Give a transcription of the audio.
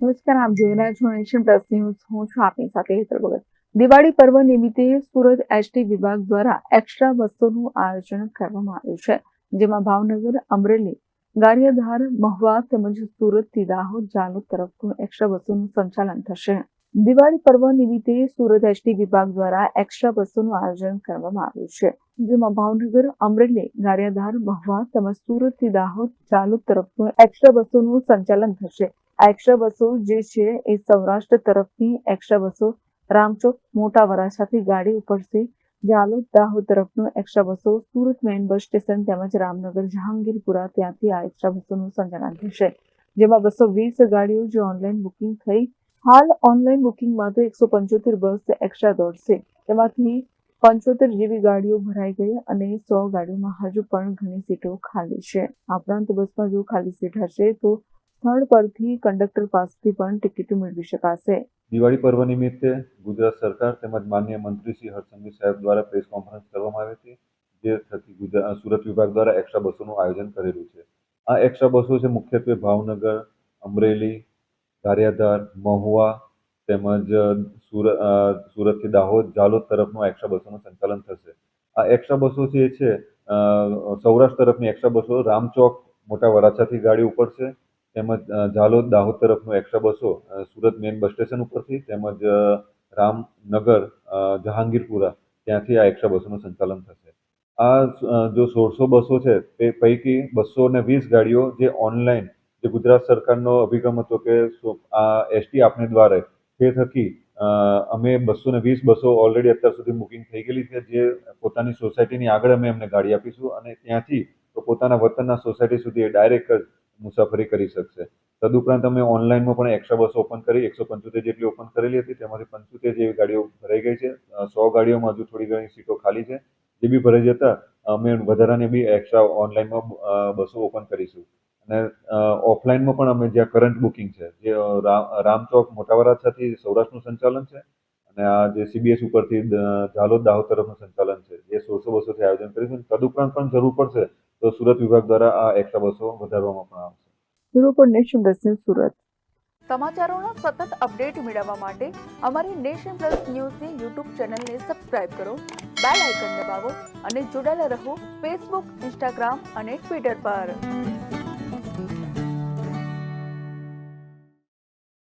નમસ્કાર, આપ જોઈ રહ્યા છો એશિયન પ્લસ ન્યૂઝ. હું છું આપની સાથે હેતલ ભગત. દિવાળી પર્વ નિમિત્તે સુરત એસટી વિભાગ દ્વારા એક્સ્ટ્રા બસોનું આયોજન કરવામાં આવ્યું છે, જેમાં ભાવનગર, અમરેલી, ગારિયાધાર, મહુવા તેમજ સુરતથી દાહોદ, જાલોદ તરફનું એક્સ્ટ્રા બસોનું સંચાલન થશે. દિવાળી પર્વ નિમિત્તે સુરત એસટી વિભાગ દ્વારા એક્સ્ટ્રા બસોનું આયોજન કરવામાં આવ્યું છે. જેમાં ભાવનગર, અમરેલી ગારિયાધાર મહુવા તેમજ સુરતથી દાહોદ જાલોદ તરફનું એક્સ્ટ્રા બસોનું સંચાલન થશે. આ એક્સ્ટ્રા બસો જે છે એ સૌરાષ્ટ્ર તરફની એક્સ્ટ્રા બસો, રામચોક, મોટા વરાછાથી ગાડી ઉપડશે. જાલોદ દાહોદ તરફનું એક્સ્ટ્રા બસો, સુરત મેઇન બસ સ્ટેશન તેમજ રામનગર, જહાંગીરપુરા ત્યાંથી આ એક્સ્ટ્રા બસોનું સંચાલન થશે. જેમાં બસો વીસ ગાડીઓ જે ઓનલાઈન બુકિંગ થઈ હાલ ઓનલાઈન બુકિંગમાં તો એકસો પંચોતેર બસ એક્સ્ટ્રા દોડશે. તેમાંથી પંચોતેર જેવી ગાડીઓ ભરાઈ ગઈ અને સો ગાડીઓમાં હજુ પણ ઘણી સીટો ખાલી છે. આ ઉપરાંત બસમાં જો ખાલી સીટ હશે તો સ્થળ પરથી કંડક્ટર પાસેથી પણ ટિકિટો મેળવી શકાશે. દિવાળી પર્વ નિમિત્તે ગુજરાત સરકાર તેમજ માન્ય મંત્રી શ્રી હર્ષસંઘવી સાહેબ દ્વારા પ્રેસ કોન્ફરન્સ કરવામાં આવી હતી, જે થકી ગુજરાત સુરત વિભાગ દ્વારા એક્સ્ટ્રા બસોનું આયોજન કરેલું છે. આ એક્સ્ટ્રા બસો છે મુખ્યત્વે ભાવનગર, અમરેલી ગારિયાધાર મહુવા તેમજ સુરત સુરતથી દાહોદ, જાલોદ તરફનું એક્સ્ટ્રા બસોનું સંચાલન થશે. આ એક્સ્ટ્રા બસો જે છે સૌરાષ્ટ્ર તરફની એક્સ્ટ્રા બસો, રામચોક, મોટા વરાછાથી ગાડી ઉપડશે, તેમજ જાલોદ, દાહોદ તરફનું એક્સ્ટ્રા બસો સુરત મેઇન બસ સ્ટેશન ઉપરથી, તેમજ રામનગર જહાંગીરપુરા, ત્યાંથી આ એક્સ્ટ્રા બસોનું સંચાલન થશે. આ જો સોળસો બસો છે, તે પૈકી બસો ને વીસ ગાડીઓ જે ઓનલાઈન જે ગુજરાત સરકારનો અભિગમ હતો કે આ એસટી આપને દ્વારે તે થકી અમે બસો ને વીસ બસો ઓલરેડી અત્યાર સુધી બુકિંગ થઈ ગયેલી છે, જે પોતાની સોસાયટીની આગળ અમે એમને ગાડી આપીશું અને ત્યાંથી તો પોતાના વતનના સોસાયટી સુધી ડાયરેક્ટ જ મુસાફરી કરી શકશે. તદુપરાંત અમે ઓનલાઈનમાં પણ એક્સ્ટ્રા બસો ઓપન કરી, એકસો પંચોતેર જેટલી ઓપન કરેલી હતી, તેમાંથી પંચોતેર જેવી ગાડીઓ ભરાઈ ગઈ છે સો ગાડીઓમાં હજુ થોડી ઘણી સીટો ખાલી છે. જે બી ભરાઈ જતા, અમે વધારાની બી એક્સ્ટ્રા ઓનલાઈનમાં બસો ઓપન કરીશું. અને ઓફલાઈનમાં પણ અમે જ્યાં કરંટ બુકિંગ છે જે રામચોક મોટા વરાછાથી સૌરાષ્ટ્રનું સંચાલન છે અને આ જે સીબીએસ ઉપરથી ઝાલોદ દાહોદ તરફનું સંચાલન છે જે સોળસો બસોથી આયોજન કરીશું તદુપરાંત પણ જરૂર પડશે તો સુરત વિભાગ દ્વારા આ એક્સ્ટ્રા બસો વધારવામાં પણ આવશે. બ્યુરો પર નેશન પ્લસ સુરત. સમાચારોના સતત અપડેટ મેળવવા માટે અમારી નેશન પ્લસ ન્યૂઝની યુટ્યુબ ચેનલને સબસ્ક્રાઇબ કરો બેલ આઇકન દબાવો અને જોડાયેલા રહો ફેસબુક ઇન્સ્ટાગ્રામ અને ટ્વિટર પર.